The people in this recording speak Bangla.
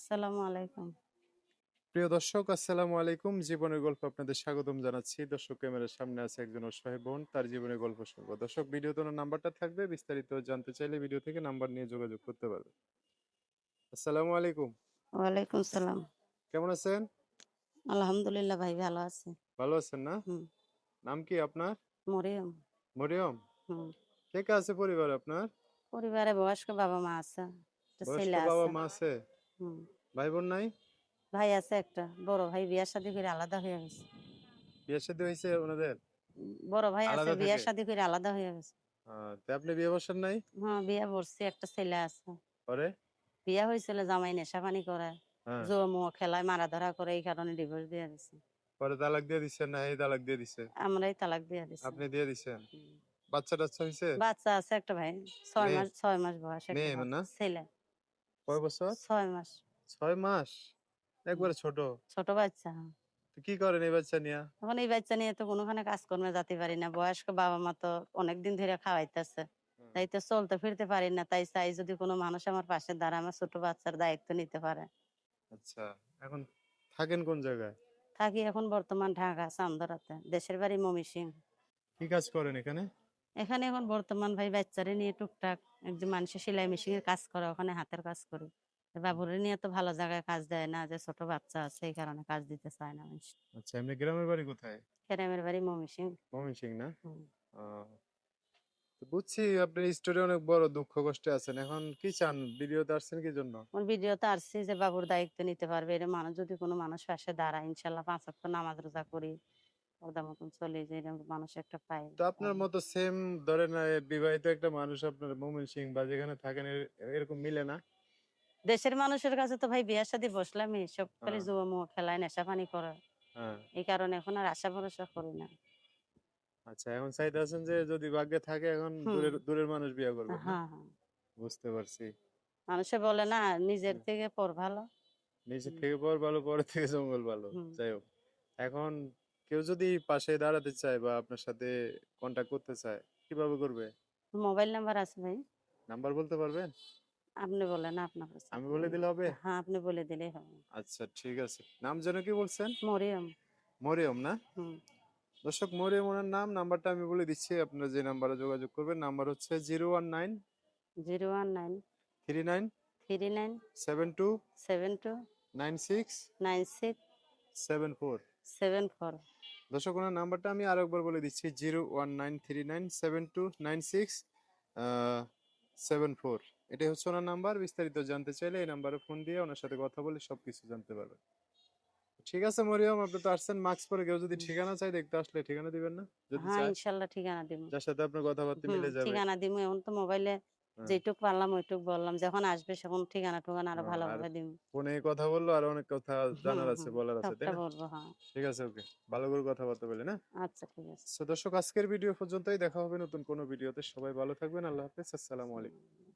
আসসালামু আলাইকুম। প্রিয় দর্শক আসসালামু আলাইকুম। জীবনের গল্প আপনাদের স্বাগতম জানাচ্ছি। দর্শক ক্যামেরার সামনে আছে একজন অসহায় বোন তার জীবনের গল্প শুনব। দর্শক ভিডিওতে ওনার নাম্বারটা থাকবে বিস্তারিত জানতে চাইলে ভিডিও থেকে নাম্বার নিয়ে যোগাযোগ করতে পারবে আসসালামু আলাইকুম। ওয়ালাইকুম সালাম। কেমন আছেন? আলহামদুলিল্লাহ ভাই ভালো আছি। ভালো আছেন না? নাম কি আপনার? মরিয়ম। মরিয়ম? কে কে আছে পরিবার আপনার? পরিবারে বয়স্ক বাবা মা আছে বয়স্ক বাবা মা আছে। ভাই বোন নাই? ভাই আছে একটা বড় ভাই বিয়ার শাদী করে আলাদা হয়ে গেছে। বিয়ে শাদী হয়েছে ওনাদের? বড় ভাই আছে বিয়ার? শাদী করে আলাদা হয়ে গেছে। তা আপনি বিয়ে বসেন নাই? হ্যাঁ বিয়া বসছি একটা ছেলে আছে। পরে? বিয়া হয়েছিল জামাই নেশা পানি করে। হ্যাঁ। জমো খেলায় মারা ধরা করে এই কারণে ডিভোর্স দিয়ে দিছে। পরে তালাক দিয়ে দিচ্ছেন না এই তালাক দিয়ে দিছে? আমরাই তালাক দিয়ে দিছি। আপনি দিয়ে দিছেন? বাচ্চা টাচ্চা হয়েছে বাচ্চা আছে একটা ভাই ছয় মাস ছয় মাস বয়স একটা মেয়ে না? ছেলে। কয় বছর? ছয় মাস। ছয় মাস? একবারে ছোট? ছোট বাচ্চা হ্যাঁ। কি করেন এই বাচ্চা নিয়ে? এখন এই বাচ্চা নিয়ে তো কোনোখানে কাজকর্মে যেতে পারি না। বয়স্ক বাবা মা তো অনেকদিন ধরে খাওয়াইতেছে। তাই তো চলতে ফিরতে পারি না। তাই চাই যদি কোনো মানুষ আমার পাশে দাঁড়া আমার ছোট বাচ্চার দায়িত্ব নিতে পারে। আচ্ছা এখন থাকেন কোন জায়গায়? থাকি এখন বর্তমান ঢাকা চান্দরাতে। দেশের বাড়ি মমিসিং কি কাজ করেন এখানে? এখানে এখন বর্তমান ভাই বাচ্চারে নিয়ে টুকটাক একজন মানুষের সেলাই মেশিনের কাজ করে ওখানে হাতের কাজ করি। বাবুরে নিয়ে তো ভালো জায়গায় কাজ দেয় না যে ছোট বাচ্চা আছে এই কারণে কাজ দিতে চায় না মানুষ। আচ্ছা এমনি গ্রামের বাড়ি কোথায়? গ্রামের বাড়ি মমিসিং। ময়মনসিং না। বুঝছি আপনার স্টোরি অনেক বড় দুঃখ কষ্টে আছেন এখন কি চান? ভিডিওতে আসছেন কি জন্য? ভিডিওতে আসছি যে বাবুর দায়িত্ব নিতে পারবে এর মানুষ যদি কোনো মানুষ পাশে দাঁড়ায় ইনশাল্লাহ পাঁচ নামাজ রোজা করি। ওদের মতন চলে যে এরকম মানুষ একটা পাই তো আপনার মতো সেম ধরেন বিবাহিত একটা মানুষ আপনার মোমিন সিং বা যেখানে থাকেন এরকম মিলে না? দেশের মানুষের কাছে তো ভাই বিয়ার সাথে বসলামই সব খালি হ্যাঁ। জুয়া মুয়া খেলায় নেশা পানি করে হ্যাঁ। এই কারণে এখন আর আশা ভরসা করি না। আচ্ছা এখন চাইতে আছেন যে যদি ভাগ্যে থাকে এখন দূরের দূরের মানুষ বিয়ে করবে হ্যাঁ বুঝতে পারছি। মানুষে বলে না নিজের থেকে পর ভালো। হুম। থেকে পর ভালো পরে থেকে জঙ্গল ভালো। যাই হোক এখন কেউ যদি পাশে দাঁড়াতে চায় বা আপনার সাথে কন্টাক্ট করতে চায় কীভাবে করবে? মোবাইল নাম্বার আছে ভাই। নাম্বার বলতে পারবেন? আপনি বলেন আপনার কাছে। আমি বলে দিলে হবে? হ্যাঁ আপনি বলে দিলেই হবে। আচ্ছা ঠিক আছে। নাম যেন কি বলছেন? মরিয়ম। মরিয়ম না? হুম। দর্শক মরিয়ম ওনার নাম নাম্বারটা আমি বলে দিচ্ছি। আপনারা যে নাম্বারে যোগাযোগ করবেন নাম্বার হচ্ছে zero one nine zero one nine three nine three nine seven two seven two nine six nine six seven four. Seven four. দর্শক ওনার নাম্বারটা আমি আরেকবার বলে দিচ্ছি zero one nine three nine seven two nine six seven four. এটাই হচ্ছে ওনার নাম্বার। বিস্তারিত জানতে চাইলে এই নাম্বারে ফোন দিয়ে ওনার সাথে কথা বলে সবকিছু জানতে পারবেন। ঠিক আছে মরিয়ম আপনি তো আসছেন মাস্ক পরে কেউ যদি ঠিকানা চাই দেখতে আসলে ঠিকানা দিবেন না? যদি হ্যাঁ চায়। ইনশাল্লাহ ঠিকানা দিব। যার সাথে আপনার কথাবার্তা মিলে যাবে। ঠিকানা দিব। এখন তো মোবাইলে। যেটুক পারলাম ওইটুক বললাম যখন আসবে তখন ঠিকানা টুকানা আরও হ্যাঁ, ভালোভাবে দিব ফোনে কথা বলল আর অনেক কথা জানার আছে বলার আছে তাই না? বলব হ্যাঁ। ঠিক আছে ওকে। ভালো করে কথা বলতে বলে না? আচ্ছা ঠিক আছে। তো দর্শক আজকের ভিডিও পর্যন্তই। দেখা হবে নতুন কোনো ভিডিওতে। সবাই ভালো থাকবেন আল্লাহ হাফেজ আসসালামু আলাইকুম।